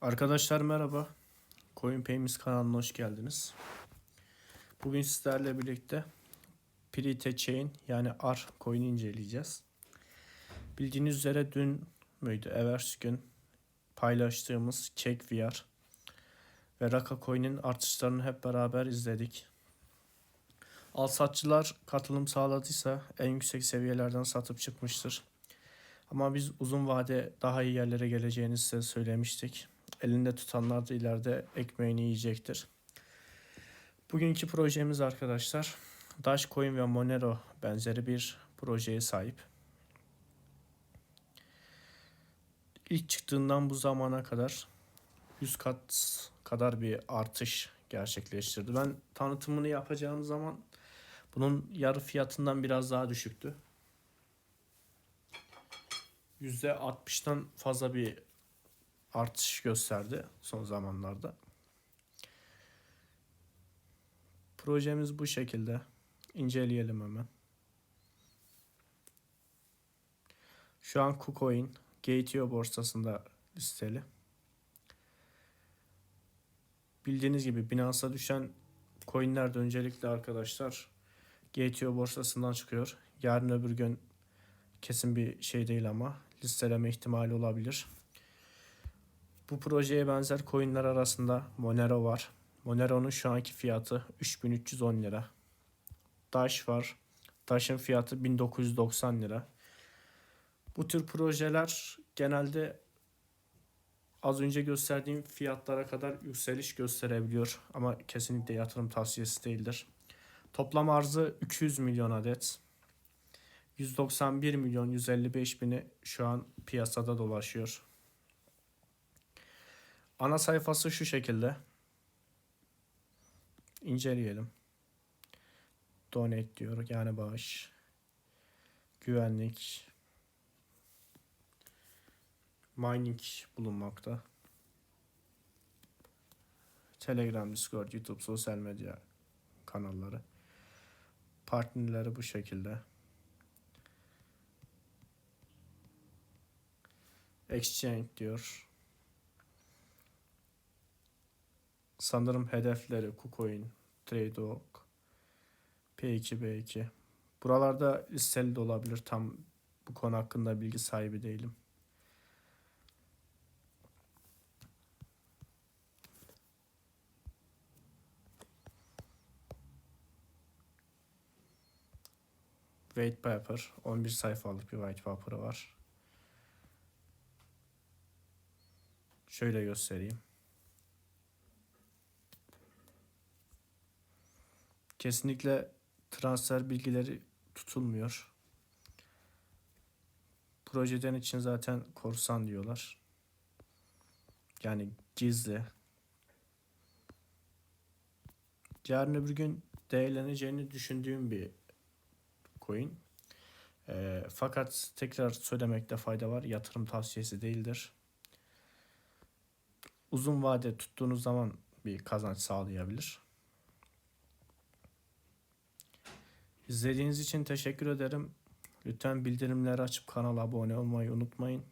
Arkadaşlar merhaba. CoinPayMiz kanalına hoş geldiniz. Bugün sizlerle birlikte Prite Chain yani AR coin'i inceleyeceğiz. Bildiğiniz üzere dün müydü? Evers gün paylaştığımız Cake VR ve Raka Coin'in artışlarını hep beraber izledik. Al satçılar katılım sağladıysa en yüksek seviyelerden satıp çıkmıştır. Ama biz uzun vade daha iyi yerlere geleceğini size söylemiştik. Elinde tutanlar da ileride ekmeğini yiyecektir. Bugünkü projemiz arkadaşlar Dashcoin ve Monero benzeri bir projeye sahip. İlk çıktığından bu zamana kadar 100 kat kadar bir artış gerçekleştirdi. Ben tanıtımını yapacağım zaman bunun yarı fiyatından biraz daha düşüktü. %60'tan fazla bir artış gösterdi son zamanlarda. Projemiz bu şekilde. İnceleyelim hemen. Şu an KuCoin Gate.io borsasında listeli. Bildiğiniz gibi Binance'a düşen coinler de öncelikle arkadaşlar Gate.io borsasından çıkıyor. Yarın öbür gün kesin bir şey değil ama listeleme ihtimali olabilir. Bu projeye benzer coinler arasında Monero var. Monero'nun şu anki fiyatı 3310 lira. Dash var. Dash'ın fiyatı 1990 lira. Bu tür projeler genelde az önce gösterdiğim fiyatlara kadar yükseliş gösterebiliyor ama kesinlikle yatırım tavsiyesi değildir. Toplam arzı 200 milyon adet. 191 milyon 155 bini şu an piyasada dolaşıyor. Ana sayfası şu şekilde. İnceleyelim. Donate diyor yani bağış. Güvenlik. Mining bulunmakta. Telegram, Discord, YouTube, sosyal medya kanalları. Partnerleri bu şekilde. Exchange diyor. Sanırım hedefleri KuCoin, TradeOak, P2B2. Buralarda listeli de olabilir. Tam bu konu hakkında bilgi sahibi değilim. White paper. 11 sayfalık bir white paper'ı var. Şöyle göstereyim. Kesinlikle transfer bilgileri tutulmuyor. Projeden için zaten korsan diyorlar. Yani gizli. Yarın öbür gün değerleneceğini düşündüğüm bir coin. Ee, fakat tekrar söylemekte fayda var. Yatırım tavsiyesi değildir. Uzun vade tuttuğunuz zaman bir kazanç sağlayabilir. İzlediğiniz için teşekkür ederim. Lütfen bildirimleri açıp kanala abone olmayı unutmayın.